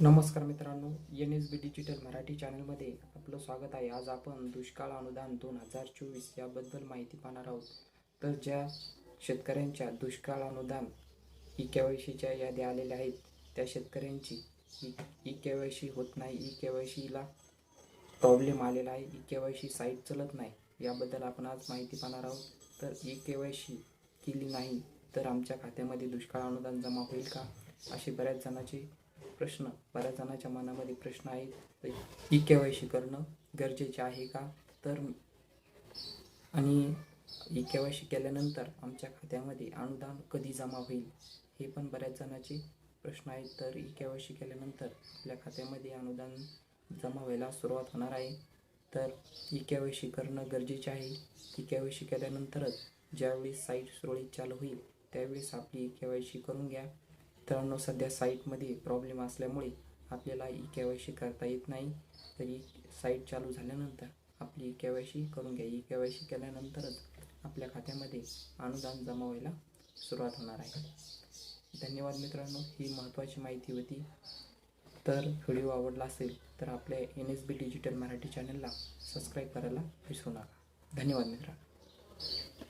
नमस्कार मित्रांनो N S B digital Marathi चॅनलमध्ये आपलं स्वागत आहे. आज आपण दुष्काळ अनुदान दोन हजार चोवीस याबद्दल माहिती पाहणार आहोत. तर ज्या शेतकऱ्यांच्या दुष्काळ अनुदान ई के याद्या आलेल्या आहेत त्या शेतकऱ्यांची ई के वाय सी होत नाही ई के वाय सीला प्रॉब्लेम आलेला आहे E K Y C site चलत नाही याबद्दल आपण आज माहिती पाहणार आहोत. तर ई के वाय सी केली नाही तर आमच्या खात्यामध्ये दुष्काळ अनुदान जमा होईल का? असे बऱ्याच जणांचे प्रश्न बऱ्याच जणांच्या मनामध्ये प्रश्न आहेत ई के वाय सी करणं गरजेचे आहे का? तर आणि ई के वाय सी केल्यानंतर आमच्या खात्यामध्ये अनुदान कधी जमा होईल? हे पण बऱ्याच जणांचे प्रश्न आहेत. तर ई के वाय सी केल्यानंतर आपल्या खात्यामध्ये अनुदान जमा व्हायला सुरुवात होणार आहे. तर ई के वाय सी करणं गरजेचे आहे. ई के वाय सी केल्यानंतरच ज्यावेळेस साईट सुरळीत चालू होईल त्यावेळेस आपली ई के वाय सी करून घ्या. मित्रांनो सध्या साईटमध्ये प्रॉब्लेम असल्यामुळे आपल्याला ई के वाय सी करता येत नाही. तरी साईट चालू झाल्यानंतर आपली ई के वाय सी करून घ्या. ई के वाय सी केल्यानंतरच आपल्या खात्यामध्ये अनुदान जमा व्हायला सुरुवात होणार आहे. धन्यवाद मित्रांनो. ही महत्त्वाची माहिती होती. तर व्हिडिओ आवडला असेल तर आपल्या N S B digital Marathi चॅनलला सबस्क्राईब करायला विसरू नका. धन्यवाद मित्रांनो.